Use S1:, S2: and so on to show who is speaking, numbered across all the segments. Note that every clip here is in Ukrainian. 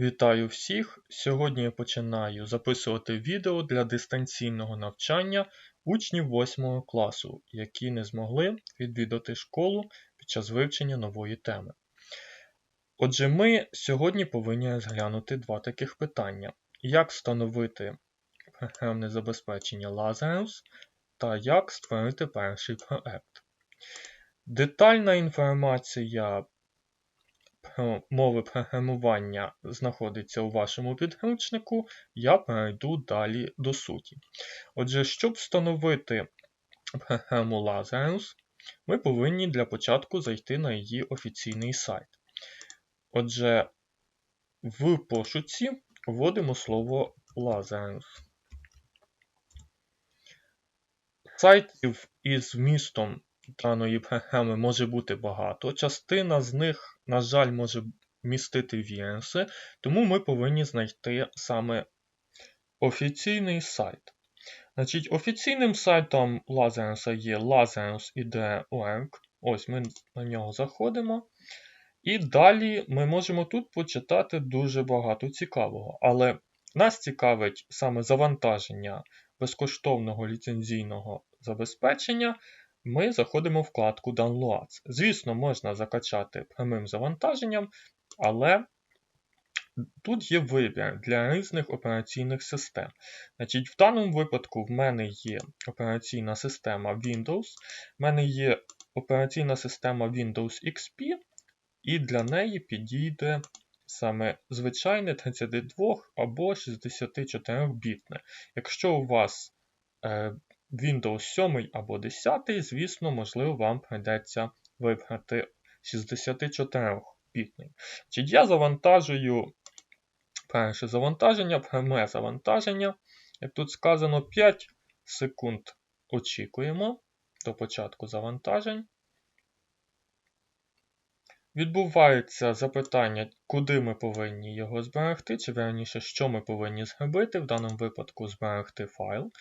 S1: Вітаю всіх! Сьогодні я починаю записувати відео для дистанційного навчання учнів 8 класу, які не змогли відвідати школу під час вивчення нової теми. Отже, ми сьогодні повинні розглянути два таких питання: як встановити програмне забезпечення Lazarus та як створити перший проект. Детальна інформація мови програмування знаходиться у вашому підручнику, я перейду далі до суті. Отже, щоб встановити програму Lazarus, ми повинні для початку зайти на її офіційний сайт. Отже, в пошуці вводимо слово Lazarus. Сайтів із вмістом даної програми може бути багато. Частина з них, на жаль, може містити віруси, тому ми повинні знайти саме офіційний сайт. Значить, Офіційним сайтом Lazarus є lazarus.ide.org. Ось ми на нього заходимо. І далі ми можемо тут почитати дуже багато цікавого. Але нас цікавить саме завантаження безкоштовного ліцензійного забезпечення ми заходимо в вкладку Downloads. Звісно, можна закачати прямим завантаженням, але тут є вибір для різних операційних систем. Значить, В даному випадку в мене є операційна система Windows, в мене є операційна система Windows XP, і для неї підійде саме звичайне 32 або 64 бітне. Якщо у вас е, Windows 7 або 10, звісно, можливо, вам прийдеться вибрати 64-бітний. Я завантажую перше завантаження, пряме завантаження. Як тут сказано, 5 секунд очікуємо до початку завантажень. Відбувається запитання, куди ми повинні його зберегти, чи верніше, що ми повинні зробити, в даному випадку зберегти файл.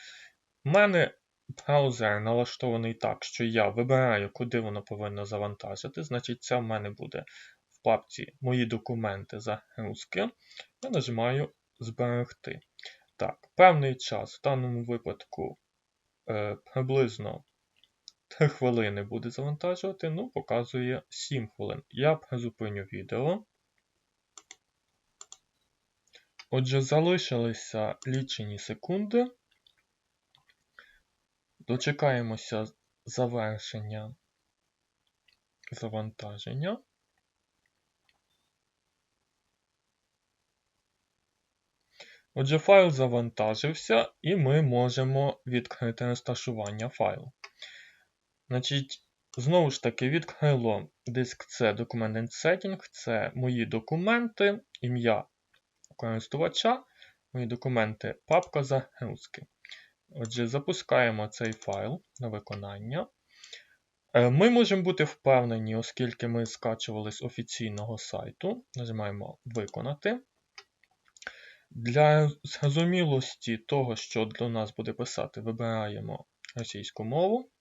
S1: У мене браузер налаштований так, що я вибираю, куди воно повинно завантажити. Значить, це в мене буде в папці Мої документи загрузки. Я нажимаю Зберегти. Так, певний час, в даному випадку е, приблизно 3 хвилини буде завантажувати, ну, показує 7 хвилин. Я призупиню відео. Отже, залишилися лічені секунди. Дочекаємося завершення завантаження. Отже, файл завантажився, і ми можемо відкрити розташування файлу. Значить, Знову ж таки, відкрило диск C Document and Setting, це мої документи, ім'я користувача, мої документи, папка загрузки. Отже, запускаємо цей файл на виконання. Е, ми можемо бути впевнені, оскільки ми скачували з офіційного сайту. Нажимаємо Виконати. Для зрозумілості того, що до нас буде писати, вибираємо російську мову.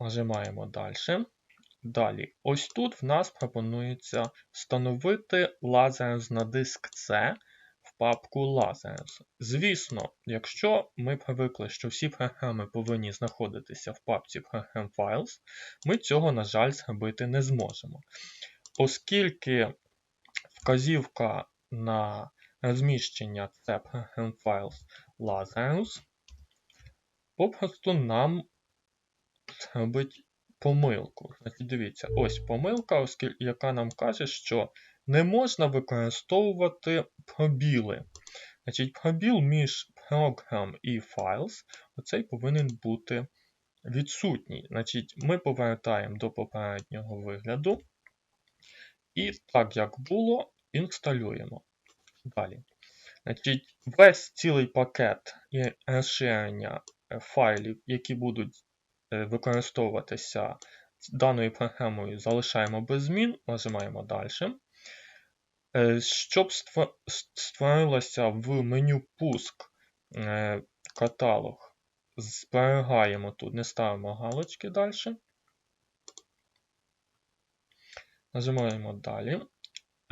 S1: Нажимаємо далі. Далі, ось тут в нас пропонується встановити лазер на диск в папку Lazarus. Звісно, якщо ми привикли, що всі програми повинні знаходитися в папці Program Files, ми цього, на жаль, зробити не зможемо. Оскільки вказівка на розміщення це Program Files Lazarus, попросту нам зробить помилку. Дивіться, ось помилка, оскільки, яка нам каже, що не можна використовувати пробіли. Значить, Пробіл між Program і Files оцей повинен бути відсутній. Значить, Ми повертаємо до попереднього вигляду. І так, як було, інсталюємо. Далі. Значить, Весь цілий пакет і розширення е, файлів, які будуть е, використовуватися даною програмою, залишаємо без змін, нажимаємо далі. Е, щоб створилося в меню пуск е, каталог, зберігаємо тут, не ставимо галочки далі. Нажимаємо далі.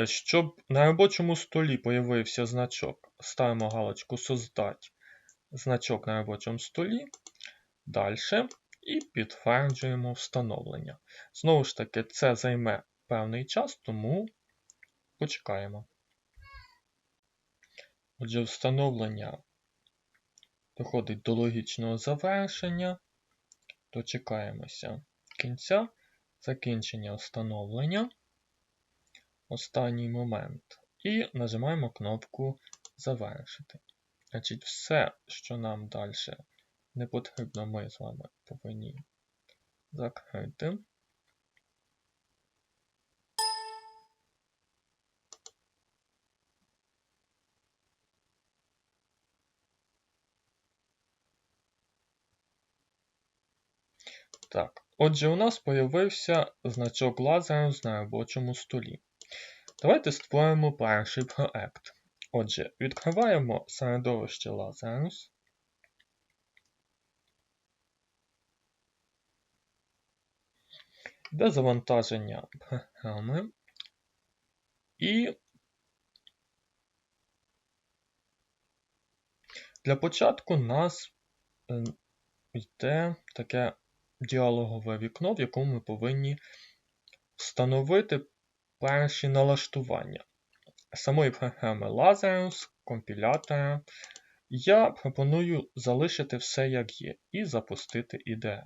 S1: Е, Щоб на робочому столі появився значок, ставимо галочку Создать значок на робочому столі. Далі. І підтверджуємо встановлення. Знову ж таки, це займе певний час, тому почекаємо. Отже, встановлення доходить до логічного завершення. Дочекаємося кінця, закінчення встановлення. Останній момент. І нажимаємо кнопку Завершити. Значить, все, що нам далі не потрібно, ми з вами повинні закрити. Так, отже, у нас з'явився значок Lazarus на робочому столі. Давайте створимо перший проект. Отже, відкриваємо середовище Lazarus. Де завантаження програми. І для початку нас е, йде таке діалогове вікно, в якому ми повинні встановити перші налаштування самої програми Lazarus, компілятора. Я пропоную залишити все як є і запустити IDE.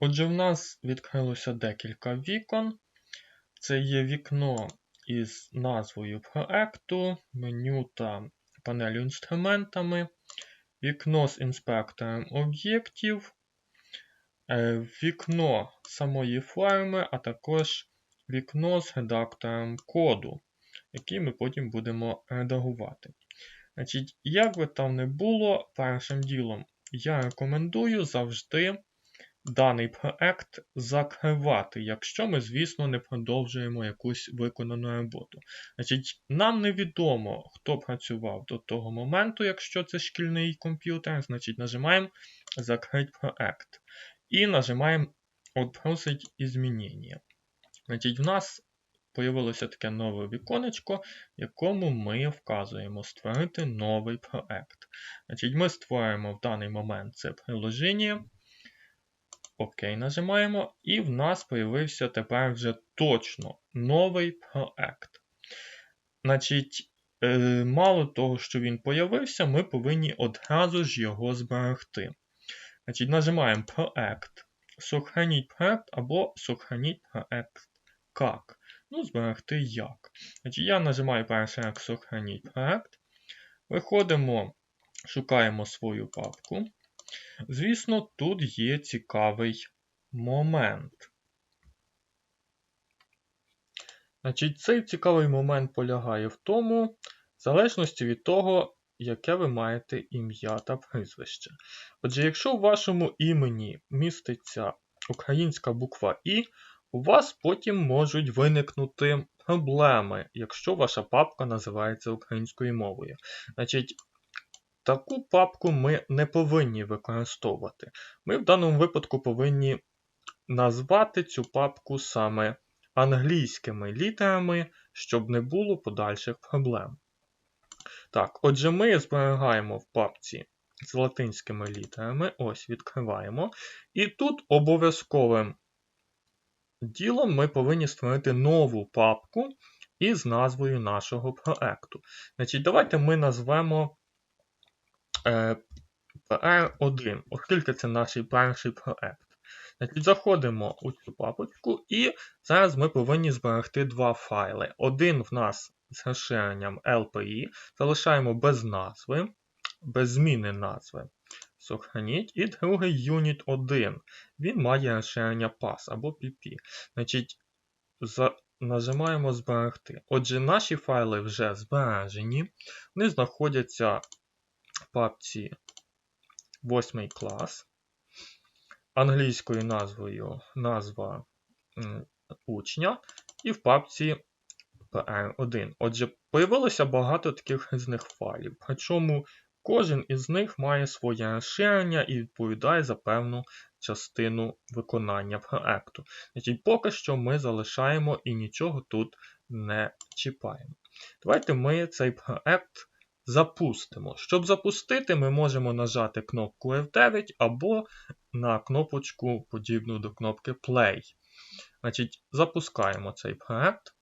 S1: Отже, в нас відкрилося декілька вікон. Це є вікно із назвою проекту, меню та панелю інструментами, вікно з інспектором об'єктів, е, вікно самої форми, а також вікно з редактором коду, який ми потім будемо редагувати. Значить, Як би там не було, першим ділом я рекомендую завжди даний проект закривати, якщо ми, звісно, не продовжуємо якусь виконану роботу. Значить, Нам невідомо, хто працював до того моменту, якщо це шкільний комп'ютер, значить нажимаємо Закрити проект. І нажимаємо «Отбросить изменения». Значить, В нас Появилося таке нове віконечко, в якому ми вказуємо створити новий проект. Значить, Ми створюємо в даний момент це приложення. ОК нажимаємо, і в нас з'явився тепер вже точно новий проект. Значить, е, мало того, що він появився, ми повинні одразу ж його зберегти. Значить, Нажимаємо проект, сохраніть проект або сохраніть проект як. Ну, зберегти як. Значить, Я нажимаю перший як сохраніть проект. Виходимо, шукаємо свою папку. Звісно, тут є цікавий момент. Значить, Цей цікавий момент полягає в тому, в залежності від того, яке ви маєте ім'я та прізвище. Отже, якщо в вашому імені міститься українська буква І, у вас потім можуть виникнути проблеми, якщо ваша папка називається українською мовою. Значить, Таку папку ми не повинні використовувати. Ми в даному випадку повинні назвати цю папку саме англійськими літерами, щоб не було подальших проблем. Так, отже, ми зберігаємо в папці з латинськими літерами. Ось відкриваємо. І тут обов'язковим ділом ми повинні створити нову папку із назвою нашого проекту. Значить, Давайте ми назвемо PR1, оскільки це наш перший проект. Значить, Заходимо у цю папочку, і зараз ми повинні зберегти два файли. Один в нас з розширенням LPI, залишаємо без назви, без зміни назви. Сохраніть. І другий Unit 1. Він має розширення PAS або PP. Значить, за... Нажимаємо зберегти. Отже, наші файли вже збережені. Вони знаходяться папці 8 клас. Англійською назвою назва учня. І в папці PR1. Отже, появилося багато таких різних файлів. Причому кожен із них має своє розширення і відповідає за певну частину виконання проекту. Значить, поки що ми залишаємо і нічого тут не чіпаємо. Давайте ми цей проект запустимо. Щоб запустити, ми можемо нажати кнопку F9 або на кнопочку, подібну до кнопки Play. Значить, запускаємо цей проект.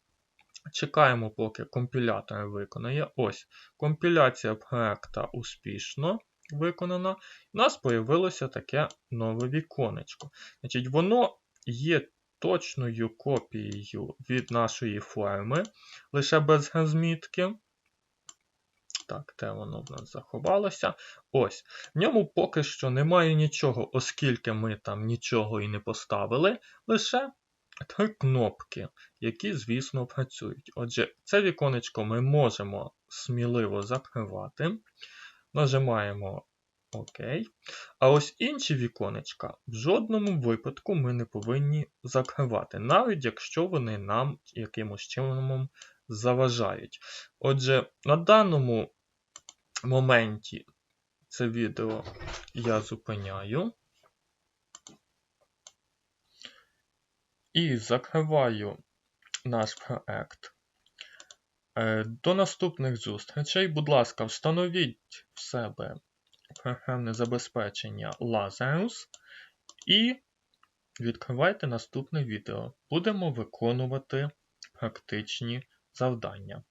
S1: Чекаємо, поки компілятор виконає. Ось, компіляція проекта успішно виконана. У нас з'явилося таке нове віконечко. Значить, Воно є точною копією від нашої форми, лише без розмітки. Так, де воно в нас заховалося? Ось. В ньому поки що немає нічого, оскільки ми там нічого і не поставили, лише три кнопки, які, звісно, працюють. Отже, це віконечко ми можемо сміливо закривати. Нажимаємо ОК. А ось інші віконечка в жодному випадку ми не повинні закривати, навіть якщо вони нам якимось чином заважають. Отже, на даному моменті це відео я зупиняю. І закриваю наш проект. Е, До наступних зустрічей. Будь ласка, встановіть в себе програмне забезпечення Lazarus і відкривайте наступне відео. Будемо виконувати практичні завдання.